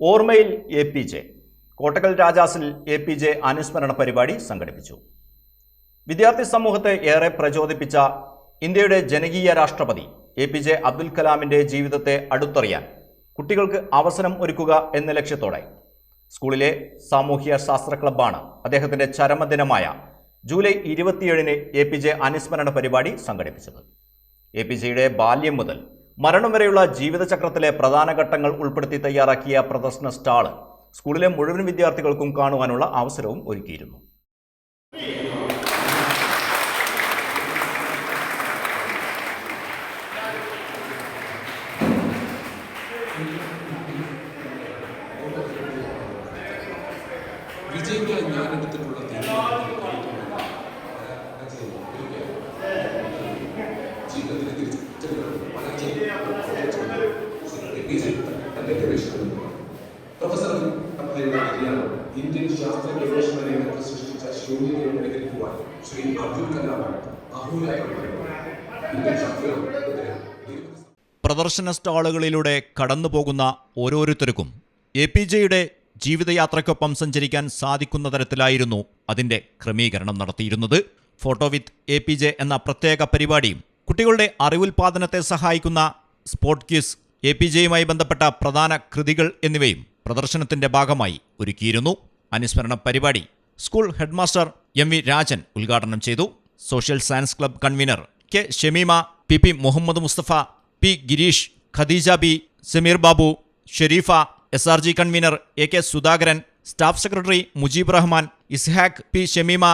ഓർമ്മയിൽ A P J Kottakkal രാജാസിൽ A P J അനുസ്മരണ പരിപാടി സംഘടിപ്പിച്ചു. വിദ്യാർത്ഥി സമൂഹത്തെ ഏറെ പ്രചോദിപ്പിച്ച ഇന്ത്യയുടെ ജനകീയ രാഷ്ട്രപതി എ പി ജെ അബ്ദുൽ കലാമിന്റെ ജീവിതത്തെ അടുത്തറിയാൻ കുട്ടികൾക്ക് അവസരം ഒരുക്കുക എന്ന ലക്ഷ്യത്തോടെ സ്കൂളിലെ സാമൂഹ്യ ശാസ്ത്ര ക്ലബ്ബാണ് അദ്ദേഹത്തിന്റെ ചരമദിനമായ ജൂലൈ ഇരുപത്തിയേഴിന് എ പി ജെ അനുസ്മരണ പരിപാടി സംഘടിപ്പിച്ചത്. എ പി ജെയുടെ ബാല്യം മുതൽ മരണം വരെയുള്ള ജീവിതചക്രത്തിലെ പ്രധാന ഘട്ടങ്ങൾ ഉൾപ്പെടുത്തി തയ്യാറാക്കിയ പ്രദർശന സ്റ്റാൾ സ്കൂളിലെ മുഴുവൻ വിദ്യാർത്ഥികൾക്കും കാണുവാനുള്ള അവസരവും ഒരുക്കിയിരുന്നു. വിജയിക്കാൻ ഞാൻ പ്രൊഫസർ അബ്ദുൽ ഇന്ത്യൻ ശാസ്ത്ര ഗവേഷണ രംഗത്ത് സൃഷ്ടിച്ച ശൂന്യതയെ പരിഹരിക്കുവാൻ ശ്രീ അബ്ദുൽ കലാം അഹൂലായി ഇന്ത്യൻ പ്രദർശന സ്റ്റാളുകളിലൂടെ കടന്നുപോകുന്ന ഓരോരുത്തർക്കും എ പി ജെയുടെ ജീവിതയാത്രയ്ക്കൊപ്പം സഞ്ചരിക്കാൻ സാധിക്കുന്ന തരത്തിലായിരുന്നു അതിന്റെ ക്രമീകരണം നടത്തിയിരുന്നത്. Photo with A P J എന്ന പ്രത്യേക പരിപാടിയും കുട്ടികളുടെ അറിവുൽപാദനത്തെ സഹായിക്കുന്ന സ്പോർട്ട് ക്യൂസ് എ പി ജെയുമായി ബന്ധപ്പെട്ട പ്രധാന കൃതികൾ എന്നിവയും പ്രദർശനത്തിന്റെ ഭാഗമായി ഒരുക്കിയിരുന്നു. അനുസ്മരണ പരിപാടി school headmaster M V Rajan ഉദ്ഘാടനം ചെയ്തു. Social science club convener K Shameema P P Muhammad Mustafa P Girish Khadeeja B Sameer Babu Sherifa S R G convener A K Sudhakaran staff secretary Mujeeb Rahman Ishaq P Shameema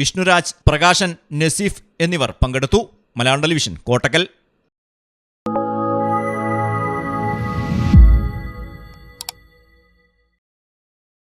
Vishnuraj Prakashan Naseef എന്നിവർ പങ്കെടുത്തു. Malayalam television Kottakkal.